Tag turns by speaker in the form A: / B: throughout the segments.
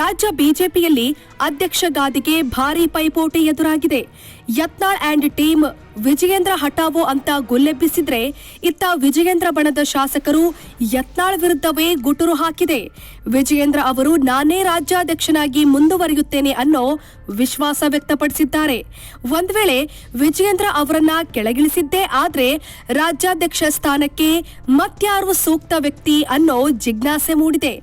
A: ರಾಜ್ಯ ಬಿಜೆಪಿಯಲ್ಲಿ ಅಧ್ಯಕ್ಷ ಗಾದಿಗೆ ಭಾರೀ ಪೈಪೋಟಿ ಎದುರಾಗಿದೆ. ಯತ್ನಾಳ್ ಅಂಡ್ ಟೀಮ್ ವಿಜಯೇಂದ್ರ ಹಠಾವೋ ಅಂತ ಗುಲ್ಲೆಬ್ಬಿಸಿದ್ರೆ ಇತ್ತ ವಿಜಯೇಂದ್ರ ಬಣದ ಶಾಸಕರು ಯತ್ನಾಳ್ ವಿರುದ್ಧವೇ ಗುಟುರು ಹಾಕಿದೆ. ವಿಜಯೇಂದ್ರ ಅವರು ನಾನೇ ರಾಜ್ಯಾಧ್ಯಕ್ಷನಾಗಿ ಮುಂದುವರಿಯುತ್ತೇನೆ ಅನ್ನೋ ವಿಶ್ವಾಸ ವ್ಯಕ್ತಪಡಿಸಿದ್ದಾರೆ. ಒಂದ್ ವೇಳೆ ವಿಜಯೇಂದ್ರ ಅವರನ್ನ ಕೆಳಗಿಳಿಸಿದ್ದೇ ಆದ್ರೆ ರಾಜ್ಯಾಧ್ಯಕ್ಷ ಸ್ಥಾನಕ್ಕೆ ಮತ್ಯಾರು ಸೂಕ್ತ ವ್ಯಕ್ತಿ ಅನ್ನೋ ಜಿಜ್ಞಾಸೆ ಮೂಡಿದೆ.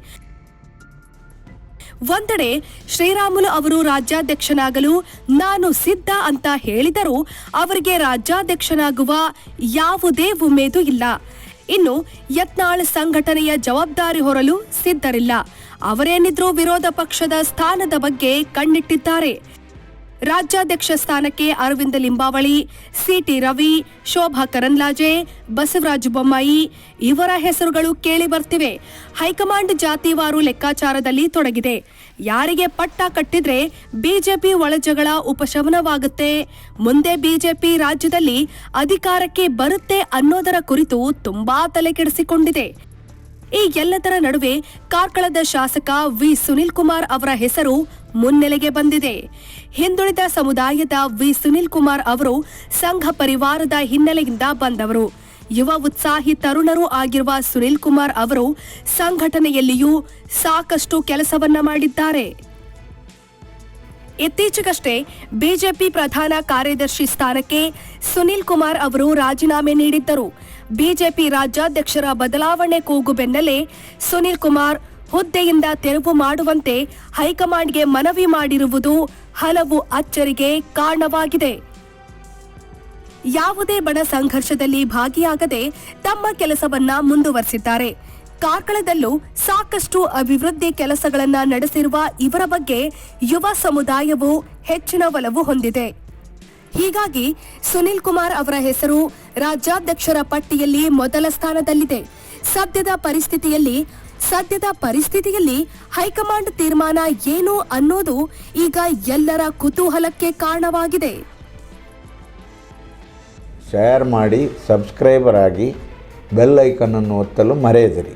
A: ಒಂದೆಡೆ ಶ್ರೀರಾಮುಲು ಅವರು ರಾಜ್ಯಾಧ್ಯಕ್ಷನಾಗಲು ನಾನು ಸಿದ್ಧ ಅಂತ ಹೇಳಿದರೂ ಅವರಿಗೆ ರಾಜ್ಯಾಧ್ಯಕ್ಷನಾಗುವ ಯಾವುದೇ ಉಮೇದು ಇಲ್ಲ. ಇನ್ನು ಯತ್ನಾಳ್ ಸಂಘಟನೆಯ ಜವಾಬ್ದಾರಿ ಹೊರಲು ಸಿದ್ಧರಿಲ್ಲ. ಅವರೇನಿದ್ರೂ ವಿರೋಧ ಪಕ್ಷದ ಸ್ಥಾನದ ಬಗ್ಗೆ ಕಣ್ಣಿಟ್ಟಿದ್ದಾರೆ. ರಾಜ್ಯಾಧ್ಯಕ್ಷ ಸ್ಥಾನಕ್ಕೆ ಅರವಿಂದ ಲಿಂಬಾವಳಿ, ಸಿಟಿ ರವಿ, ಶೋಭಾ ಕರಂದ್ಲಾಜೆ, ಬಸವರಾಜ ಬೊಮ್ಮಾಯಿ ಇವರ ಹೆಸರುಗಳು ಕೇಳಿ ಬರ್ತಿವೆ. ಹೈಕಮಾಂಡ್ ಜಾತಿವಾರು ಲೆಕ್ಕಾಚಾರದಲ್ಲಿ ತೊಡಗಿದೆ. ಯಾರಿಗೆ ಪಟ್ಟ ಕಟ್ಟಿದ್ರೆ ಬಿಜೆಪಿ ಒಳಜಗಳ ಉಪಶಮನವಾಗುತ್ತೆ. ಮುಂದೆ ಬಿಜೆಪಿ ರಾಜ್ಯದಲ್ಲಿ ಅಧಿಕಾರಕ್ಕೆ ಬರುತ್ತೆ ಅನ್ನೋದರ ಕುರಿತು ತುಂಬಾ ತಲೆಕೆಡಿಸಿಕೊಂಡಿದೆ. ಈ ಎಲ್ಲದರ ನಡುವೆ ಕಾರ್ಕಳದ ಶಾಸಕ ವಿ. ಸುನಿಲ್ ಕುಮಾರ್ ಅವರ ಹೆಸರು ಮುನ್ನೆಲೆಗೆ ಬಂದಿದೆ. ಹಿಂದುಳಿದ ಸಮುದಾಯದ ವಿ. ಸುನಿಲ್ ಕುಮಾರ್ ಅವರು ಸಂಘ ಪರಿವಾರದ ಹಿನ್ನೆಲೆಯಿಂದ ಬಂದವರು. ಯುವ ಉತ್ಸಾಹಿ ತರುಣರೂ ಆಗಿರುವ ಸುನಿಲ್ ಕುಮಾರ್ ಅವರು ಸಂಘಟನೆಯಲ್ಲಿಯೂ ಸಾಕಷ್ಟು ಕೆಲಸವನ್ನ ಮಾಡಿದ್ದಾರೆ. ಇತ್ತೀಚೆಗಷ್ಟೇ ಬಿಜೆಪಿ ಪ್ರಧಾನ ಕಾರ್ಯದರ್ಶಿ ಸ್ಥಾನಕ್ಕೆ ಸುನಿಲ್ ಕುಮಾರ್ ಅವರು ರಾಜೀನಾಮೆ ನೀಡಿದ್ದರು. ಬಿಜೆಪಿ ರಾಜ್ಯಾಧ್ಯಕ್ಷರ ಬದಲಾವಣೆ ಕೂಗು ಬೆನ್ನಲ್ಲೇ ಸುನಿಲ್ ಕುಮಾರ್ ಹುದ್ದೆಯಿಂದ ತೆರವು ಮಾಡುವಂತೆ ಹೈಕಮಾಂಡ್ಗೆ ಮನವಿ ಮಾಡಿರುವುದು ಹಲವು ಅಚ್ಚರಿಗೆ ಕಾರಣವಾಗಿದೆ. ಯಾವುದೇ ಬಣ ಸಂಘರ್ಷದಲ್ಲಿ ಭಾಗಿಯಾಗದೆ ತಮ್ಮ ಕೆಲಸವನ್ನ ಮುಂದುವರೆಸಿದ್ದಾರೆ. ಕಾರ್ಕಳದಲ್ಲೂ ಸಾಕಷ್ಟು ಅಭಿವೃದ್ಧಿ ಕೆಲಸಗಳನ್ನ ನಡೆಸಿರುವ ಇವರ ಬಗ್ಗೆ ಯುವ ಸಮುದಾಯವು ಹೆಚ್ಚಿನ ಒಲವು ಹೊಂದಿದೆ. ಹೀಗಾಗಿ ಸುನಿಲ್ ಕುಮಾರ್ ಅವರ ಹೆಸರು ರಾಜ್ಯಾಧ್ಯಕ್ಷರ ಪಟ್ಟಿಯಲ್ಲಿ ಮೊದಲ ಸ್ಥಾನದಲ್ಲಿದೆ. ಸದ್ಯದ ಪರಿಸ್ಥಿತಿಯಲ್ಲಿ ಸದ್ಯದ ಪರಿಸ್ಥಿತಿಯಲ್ಲಿ ಹೈಕಮಾಂಡ್ ತೀರ್ಮಾನ ಏನು ಅನ್ನೋದು ಈಗ ಎಲ್ಲರ ಕುತೂಹಲಕ್ಕೆ ಕಾರಣವಾಗಿದೆ.
B: ಶೇರ್ ಮಾಡಿ ಸಬ್ಸ್ಕ್ರೈಬರ್ ಆಗಿ ಬೆಲ್ ಐಕನನ್ನು ಒತ್ತಲು ಮರೆಯದಿರಿ.